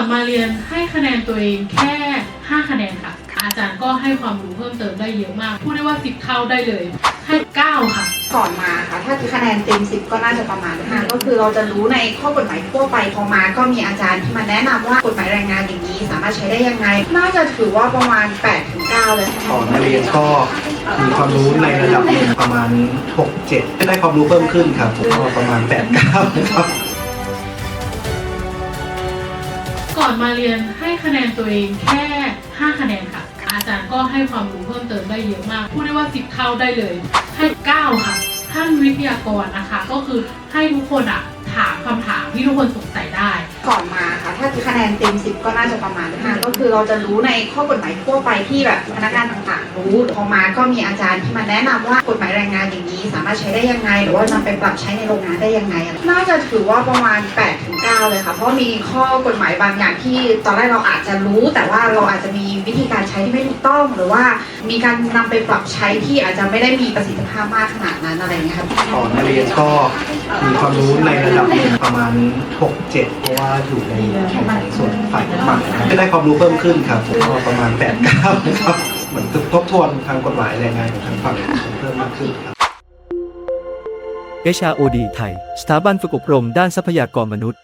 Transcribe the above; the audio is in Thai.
อนมาเรียนให้คะแนนตัวเองแค่ 5 คะแนนค่ะ อาจารย์ก็ให้ความรู้เพิ่มเติมได้เยอะมาก พูดได้ว่า 10 เท่าได้เลย ให้ 9 ค่ะ ก่อนมาค่ะ ถ้าคะแนนเต็มสิบก็น่าจะประมาณห้าก็คือเราจะรู้ในข้อกฎหมายทั่วไปพอมาก็มีอาจารย์ที่มาแนะนำว่ากฎหมายแรงงานอย่างนี้ สามารถใช้ได้ยังไง น่าจะถือว่าประมาณ8ปดถึงเเลยค่ะก่อนมาเรียนก็มีความรู้ในระดับหนึ่งประมาณ 6 7 ได้ความรู้เพิ่มขึ้นครับผมก็ประมาณ8 9นะครับ ก่อนมาเรียนให้คะแนนตัวเองแค่ 5 คะแนนค่ะ อาจารย์ก็ให้ความรู้เพิ่มเติมได้เยอะมาก พูดได้ว่า 10 เท่าได้เลย ให้ 9 ค่ะ ท่านวิทยากรนะคะ ก็คือให้ทุกคนอะถามคำถามที่ทุกคนสงสัยได้ ก่อนมาค่ะ ถ้าคะแนนเต็มสิบก็น่าจะประมาณห้าก็คือเราจะรู้ในข้อกฎหมายทั่วไปที่แบบพนักงานต่างๆ รู้พอมาก็มีอาจารย์ที่มาแนะนำว่ากฎหมายแรงงานอย่างนี้สารถใช้ได้ยังไง หรือว่านำไปปรับใช้ในโรงงานได้ยังไง น่าจะถือว่าประมาณ8ปถึงเเลยค่ะ เพราะมีข้อกฎหมายบางอย่างที่ตอนแรกเราอาจจะรู้ แต่ว่าเราอาจจะมีวิธีการใช้ที่ไม่ถูกต้อง หรือว่ามีการนำไปปรับใช้ที่อาจจะไม่ได้มีประสิทธิภาพมากขนาดนั้นอะไรเงี้ยค่ะก่อนมาเรียนก็มีความรู้ในระดับหนึ่งประมาณ 6 7 เพราะว่าอยู่ในส่วนฝ่ายกฎหมายนะครับได้ความรู้เพิ่มขึ้นครับผมก็ประมาณ8 9นะครับเหมือนทบทวนทางกฎหมายแรงงานของทางฝั่งเพิ่มมากขึ้นครับ HROD ไทย สถาบันฝึกอบรมด้านทรัพยากรมนุษย์